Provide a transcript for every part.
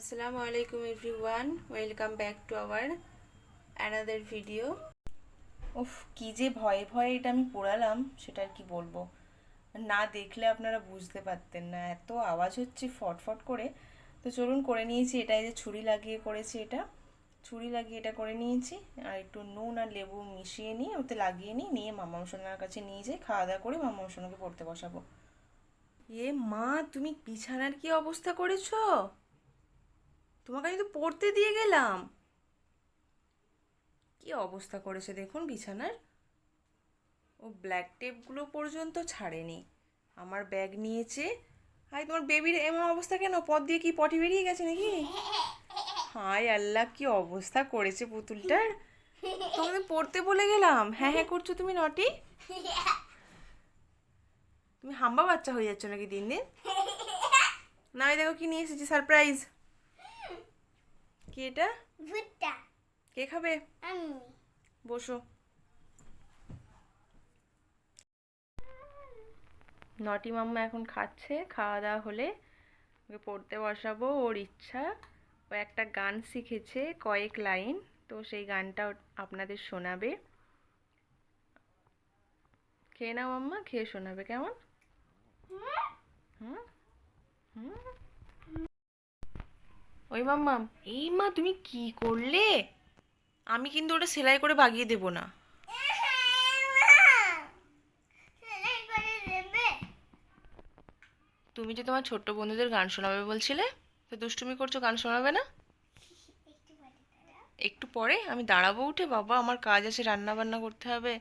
আসসালামু আলাইকুম everyone, welcome back to our another video. উফ, কি যে ভয়ে ভয়ে এটা আমি পড়ালাম, সেটা আর কি বলব। না দেখলে আপনারা বুঝতে পারতেন না, এত আওয়াজ হচ্ছে ফটফট করে। তো চলুন করে নিয়েছি, এটা যে ছুরি লাগিয়ে করেছি এটা। ছুরি লাগিয়ে এটা করে নিয়েছি, আর একটু নুন আর লেবু মিশিয়ে নিয়ে, ওতে লাগিয়ে নিই, নিয়ে মামা সোনার কাছে নিয়ে যাই, খাওয়া দাওয়া করে মামা সোনাকে পড়তে বসাবো। এ মা, তুমি বিছানার কি অবস্থা করেছ? তোমাকে আমি তো পড়তে দিয়ে গেলাম। কি অবস্থা করেছে দেখুন বিছানার। ও ব্ল্যাক টেপগুলো পর্যন্ত ছাড়েনি। আমার ব্যাগ নিয়েছে। হাই তোমার বেবির এমন অবস্থা কেন? পথ দিয়ে কি পটি বেরিয়ে গেছে নাকি? হাই আল্লাহ, কি অবস্থা করেছে পুতুলটার। তোমাকে পড়তে বলে গেলাম। হ্যাঁ হ্যাঁ করছ তুমি, নটি? তুমি হাম্বা বাচ্চা হয়ে যাচ্ছ নাকি দিন দিন? না দেখো কি নিয়ে এসেছি সারপ্রাইজ কি এটা? ভুট্টা। কে খাবে? আমি। বসো। নটি মাম্মা এখন খাচ্ছে খাওয়া দাওয়া হলে ওকে পড়তে বসাবো ওর ইচ্ছা। ও একটা গান শিখেছে কয়েক লাইন তো সেই গানটা আপনাদের শোনাবে। খেয়ে নাও মাম্মা খেয়ে শোনাবে কেমন? হুম? হুম? ওই মাম্মাম এই মা তুমি কি করলে? আমি কিন্তু ওটা সেলাই করে বাগিয়ে দেবো না। সেলাই করে দেবে তুমি যে তোমার ছোট্ট বন্ধুদের গান শোনাবে বলছিলে তো দুষ্টুমি করছ গান শোনাবে না? একটু একটু পরে আমি দাঁড়াবো উঠে বাবা আমার কাজ আছে রান্না বান্না করতে হবে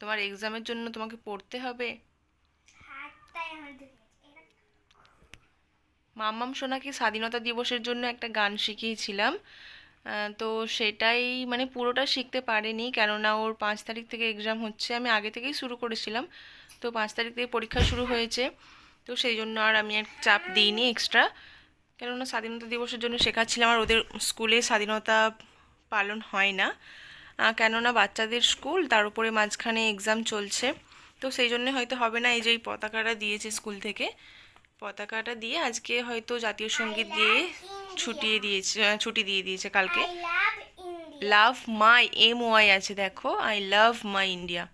তোমার এক্সামের জন্য তোমাকে পড়তে হবে হাতটাই আমার ধরে গেছে মাম্মাম সোনাকে স্বাধীনতা দিবসের জন্য একটা গান শিখিয়েছিলাম তো সেটাই মানে পুরোটা শিখতে পারেনি, কেননা ওর পাঁচ তারিখ থেকে এক্সাম হচ্ছে, আমি আগে থেকেই শুরু করেছিলাম, তো পাঁচ তারিখ থেকে পরীক্ষা শুরু হয়েছে, তো সেই জন্য আর আমি আর চাপ দিইনি এক্সট্রা কেননা স্বাধীনতা দিবসের জন্য শেখাচ্ছিলাম আর ওদের স্কুলে স্বাধীনতা পালন হয় না কেননা বাচ্চাদের স্কুল, তার উপরে মাঝখানে এক্সাম চলছে, তো সেই জন্য হয়তো হবে না এই যে এই পতাকাটা দিয়েছে স্কুল থেকে পতাকাটা দিয়ে আজকে হয়তো জাতীয় সংগীত দিয়ে ছুটিয়ে দিয়েছে ছুটি দিয়ে দিয়েছে কালকে। লাভ মাই এম ওয়াই আছে দেখো। আই লাভ মাই ইন্ডিয়া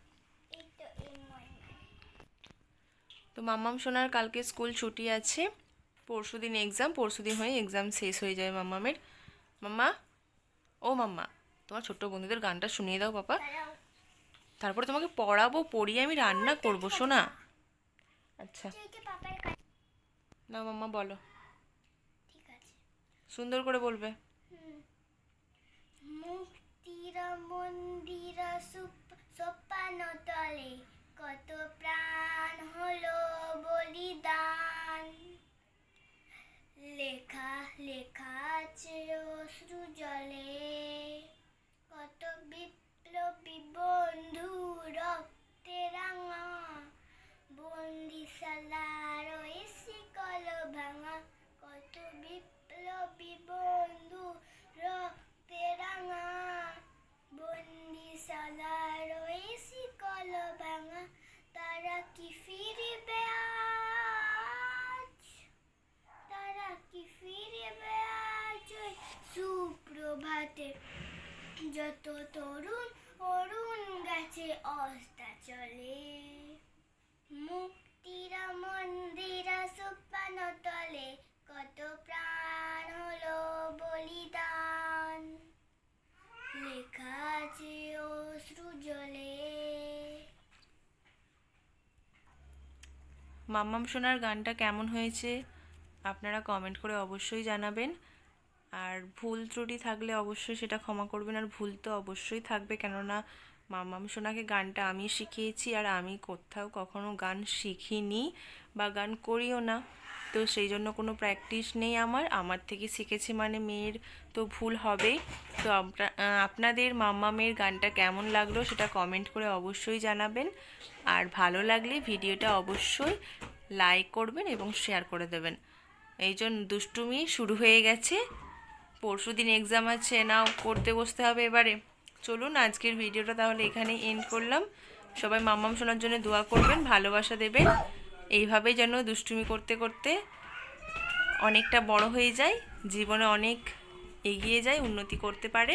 তো মাম্মাম সোনার কালকে স্কুল ছুটি আছে। পরশু দিন এক্সাম পরশু দিন হয়ে এক্সাম শেষ হয়ে যায় মাম্মামের। মাম্মা? ও মাম্মা তোমার ছোট্ট বন্ধুদের গানটা শুনিয়ে দাও পাপা। দাঁড়াও। তারপরে তোমাকে পড়াবো পড়িয়ে আমি রান্না করব শোনা আচ্ছা। না মাম্মা বলো। ঠিক আছে। সুন্দর করে বলবে। মুক্তির মন্দির সোপান তলে কত প্রাণ হলো বলিদান লেখা লেখা আছে অশ্রু জলে কত বিপ্লবী বন্ধু রক্তে রাঙা বন্দিশালার ওই শিকল ভাঙা কত বিপ্লবী বন্ধু রক্তে রাঙা বন্দিশালার ওই শিকল ভাঙা তারা কি ফিরবে আজ তারা কি ফিরবে আজ ওই সুপ্রভাতে যত তরুণ, অরুণ গাছে অস্তা চলে। মুক্তির মন্দির সুপান তলে, কত প্রাণ হলো বলিদান। লেখা আছে অশ্রু জলে। মাম্মাম সোনার গানটা কেমন হয়েছে আপনারা কমেন্ট করে অবশ্যই জানাবেন। আর ভুল ত্রুটি থাকলে অবশ্যই সেটা ক্ষমা করবেন, আর ভুল তো অবশ্যই থাকবে। কেননা মাম্মাম সোনাকে গানটা আমি শিখিয়েছি, আর আমি কোথাও কখনো গান শিখিনি বা গান করিও না। তো সেই জন্য কোনো প্র্যাকটিস নেই আমার। আমার থেকে শিখেছি মানে মেয়ের তো ভুল হবেই। তো আপনাদের মাম্মামের গানটা কেমন লাগল সেটা কমেন্ট করে অবশ্যই জানাবেন। আর ভালো লাগলে ভিডিওটা অবশ্যই লাইক করবেন এবং শেয়ার করে দেবেন। এই জন্য দুষ্টুমি শুরু হয়ে গেছে। পরশু দিন এক্সাম আছে, নাও করতে বসতে হবে এবারে। চলুন, আজকের ভিডিওটা তাহলে এখানে এন্ড করলাম। সবাই মাম্মাম শোনার জন্য দোয়া করবেন, ভালোবাসা দেবেন। এইভাবেই যেন দুষ্টুমি করতে করতে অনেকটা বড় হয়ে যায়, জীবনে অনেক এগিয়ে যায়, উন্নতি করতে পারে।